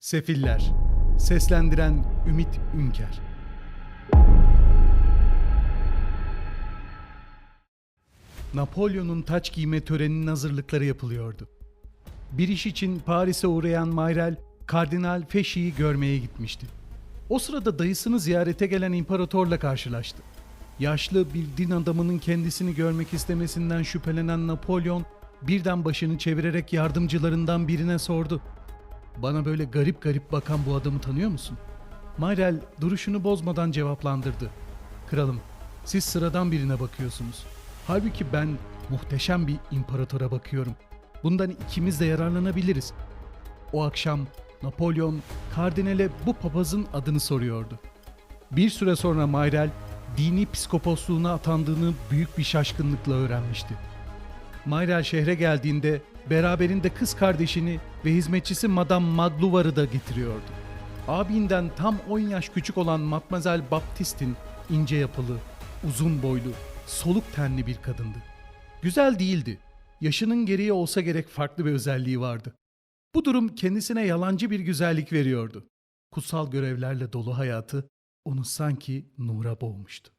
Sefiller Seslendiren Ümit Ünker Napolyon'un taç giyme töreninin hazırlıkları yapılıyordu. Bir iş için Paris'e uğrayan Mayrel, Kardinal Feşi'yi görmeye gitmişti. O sırada dayısını ziyarete gelen imparatorla karşılaştı. Yaşlı bir din adamının kendisini görmek istemesinden şüphelenen Napolyon birden başını çevirerek yardımcılarından birine sordu. Bana böyle garip garip bakan bu adamı tanıyor musun? Mayrel duruşunu bozmadan cevaplandırdı. Kralım, siz sıradan birine bakıyorsunuz. Halbuki ben muhteşem bir imparatora bakıyorum. Bundan ikimiz de yararlanabiliriz. O akşam Napolyon kardinale bu papazın adını soruyordu. Bir süre sonra Mayrel dini psikoposluğuna atandığını büyük bir şaşkınlıkla öğrenmişti. Mayrel şehre geldiğinde beraberinde kız kardeşini ve hizmetçisi Madame Magloire'ı da getiriyordu. Abinden tam 10 yaş küçük olan Matmazel Baptist'in ince yapılı, uzun boylu, soluk tenli bir kadındı. Güzel değildi. Yaşının gereği olsa gerek farklı bir özelliği vardı. Bu durum kendisine yalancı bir güzellik veriyordu. Kutsal görevlerle dolu hayatı onu sanki nura boğmuştu.